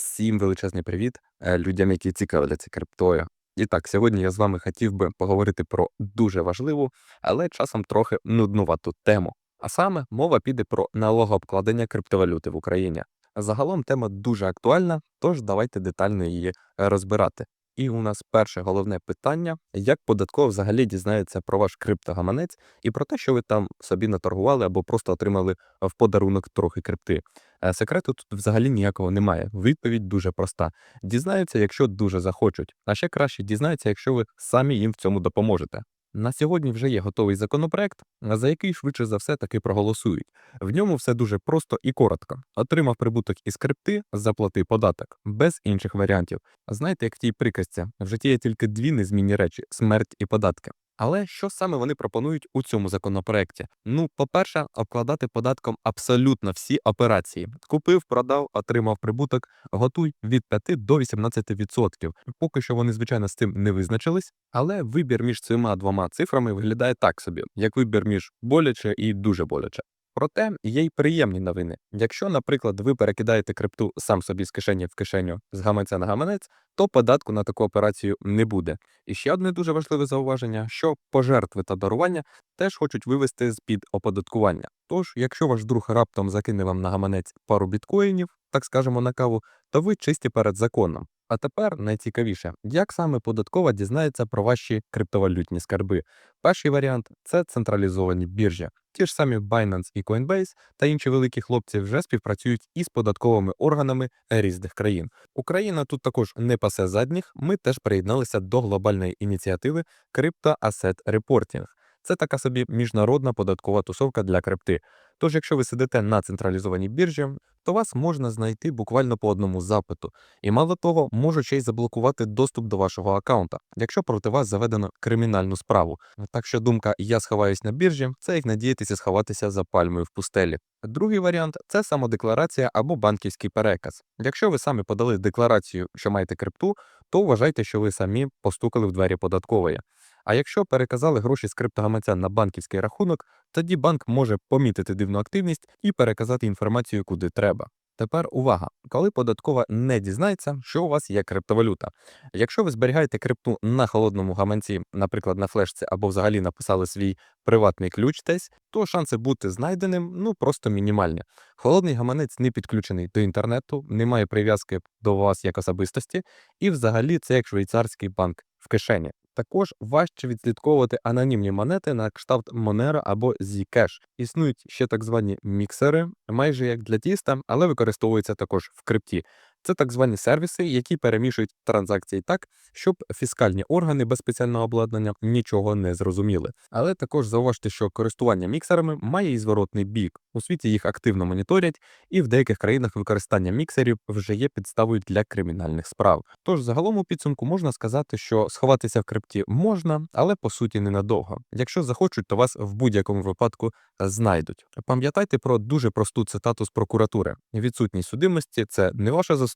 Всім величезний привіт е, людям, які цікавляться криптою. І так, сьогодні я з вами хотів би поговорити про дуже важливу, але часом трохи нуднувату тему. А саме мова піде про налогообкладення криптовалюти в Україні. Загалом тема дуже актуальна, тож давайте детально її розбирати. І у нас перше головне питання: як податкова взагалі дізнається про ваш криптогаманець і про те, що ви там собі наторгували або просто отримали в подарунок трохи крипти. Е, Секрету тут взагалі ніякого немає. Відповідь дуже проста: дізнаються, якщо дуже захочуть, а ще краще дізнаються, якщо ви самі їм в цьому допоможете. На сьогодні вже є готовий законопроект, за який швидше за все таки проголосують. В ньому все дуже просто і коротко. Отримав прибуток із крипти, заплати податок, без інших варіантів. Знаєте, як в тій приказці, в житті є тільки дві незмінні речі смерть і податки. Але що саме вони пропонують у цьому законопроекті? Ну, по-перше, обкладати податком абсолютно всі операції. Купив, продав, отримав прибуток, готуй від 5 до 18%. Поки що вони, звичайно, з цим не визначились, але вибір між цими двома цифрами виглядає так собі, як вибір між боляче і дуже боляче. Проте є й приємні новини. Якщо, наприклад, ви перекидаєте крипту сам собі з кишені в кишеню з гаманця на гаманець, то податку на таку операцію не буде. І ще одне дуже важливе зауваження: що пожертви та дарування теж хочуть вивести з під оподаткування. Тож, якщо ваш друг раптом закине вам на гаманець пару біткоїнів, так скажемо на каву, то ви чисті перед законом. А тепер найцікавіше, як саме податкова дізнається про ваші криптовалютні скарби. Перший варіант це централізовані біржі. Ті ж самі Binance і Coinbase та інші великі хлопці вже співпрацюють із податковими органами різних країн. Україна тут також не пасе задніх. Ми теж приєдналися до глобальної ініціативи Crypto Asset Reporting. Це така собі міжнародна податкова тусовка для крипти. Тож, якщо ви сидите на централізованій біржі, то вас можна знайти буквально по одному запиту. І мало того, можуть ще й заблокувати доступ до вашого аккаунта, якщо проти вас заведено кримінальну справу. Так що думка Я сховаюсь на біржі це як надіятися сховатися за пальмою в пустелі. Другий варіант це самодекларація або банківський переказ. Якщо ви самі подали декларацію, що маєте крипту, то вважайте, що ви самі постукали в двері податкової. А якщо переказали гроші з криптогаманця на банківський рахунок, тоді банк може помітити дивну активність і переказати інформацію куди треба. Тепер увага, коли податкова не дізнається, що у вас є криптовалюта. Якщо ви зберігаєте крипту на холодному гаманці, наприклад, на флешці, або взагалі написали свій приватний ключ десь, то шанси бути знайденим ну просто мінімальні. Холодний гаманець не підключений до інтернету, немає прив'язки до вас як особистості, і взагалі це як швейцарський банк в кишені. Також важче відслідковувати анонімні монети на кшталт Monero або Zcash. Існують ще так звані міксери, майже як для тіста, але використовуються також в крипті. Це так звані сервіси, які перемішують транзакції так, щоб фіскальні органи без спеціального обладнання нічого не зрозуміли. Але також зауважте, що користування міксерами має і зворотний бік. У світі їх активно моніторять, і в деяких країнах використання міксерів вже є підставою для кримінальних справ. Тож загалом у підсумку можна сказати, що сховатися в крипті можна, але по суті ненадовго. Якщо захочуть, то вас в будь-якому випадку знайдуть. Пам'ятайте про дуже просту цитату з прокуратури: відсутність судимості це не ваша заслуга,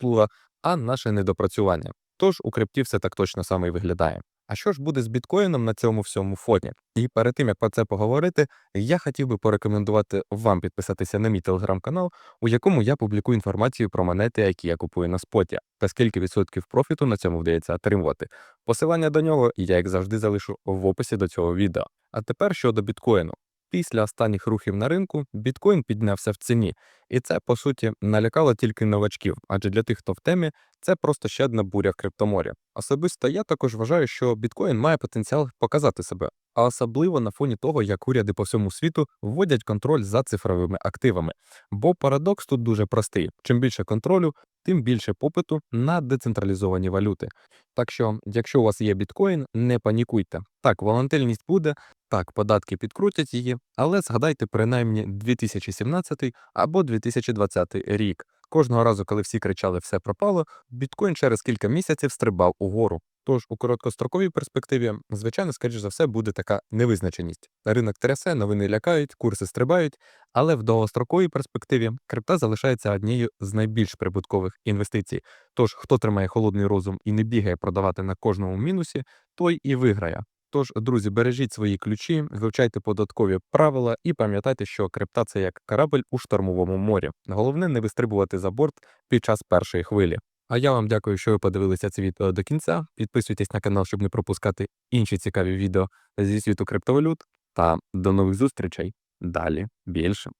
а наше недопрацювання. Тож у крипті все так точно саме і виглядає. А що ж буде з біткоїном на цьому всьому фоні? І перед тим як про це поговорити, я хотів би порекомендувати вам підписатися на мій телеграм-канал, у якому я публікую інформацію про монети, які я купую на споті, та скільки відсотків профіту на цьому вдається отримувати. Посилання до нього я, як завжди, залишу в описі до цього відео. А тепер щодо біткоїну. Після останніх рухів на ринку біткоін піднявся в ціні, і це по суті налякало тільки новачків, адже для тих, хто в темі, це просто ще одна буря в криптоморі. Особисто я також вважаю, що біткоін має потенціал показати себе, а особливо на фоні того, як уряди по всьому світу вводять контроль за цифровими активами. Бо парадокс тут дуже простий: чим більше контролю, тим більше попиту на децентралізовані валюти. Так що, якщо у вас є біткоін, не панікуйте. Так, волатильність буде, так, податки підкрутять її, але згадайте принаймні 2017 або 2020 рік. Кожного разу, коли всі кричали все пропало, біткоін через кілька місяців стрибав угору. Тож у короткостроковій перспективі, звичайно, скоріш за все, буде така невизначеність. Ринок трясе, новини лякають, курси стрибають, але в довгостроковій перспективі крипта залишається однією з найбільш прибуткових інвестицій. Тож, хто тримає холодний розум і не бігає продавати на кожному мінусі, той і виграє. Тож, друзі, бережіть свої ключі, вивчайте податкові правила і пам'ятайте, що крипта це як корабль у штормовому морі. Головне не вистрибувати за борт під час першої хвилі. А я вам дякую, що ви подивилися це відео до кінця. Підписуйтесь на канал, щоб не пропускати інші цікаві відео зі світу криптовалют. Та до нових зустрічей. Далі більше.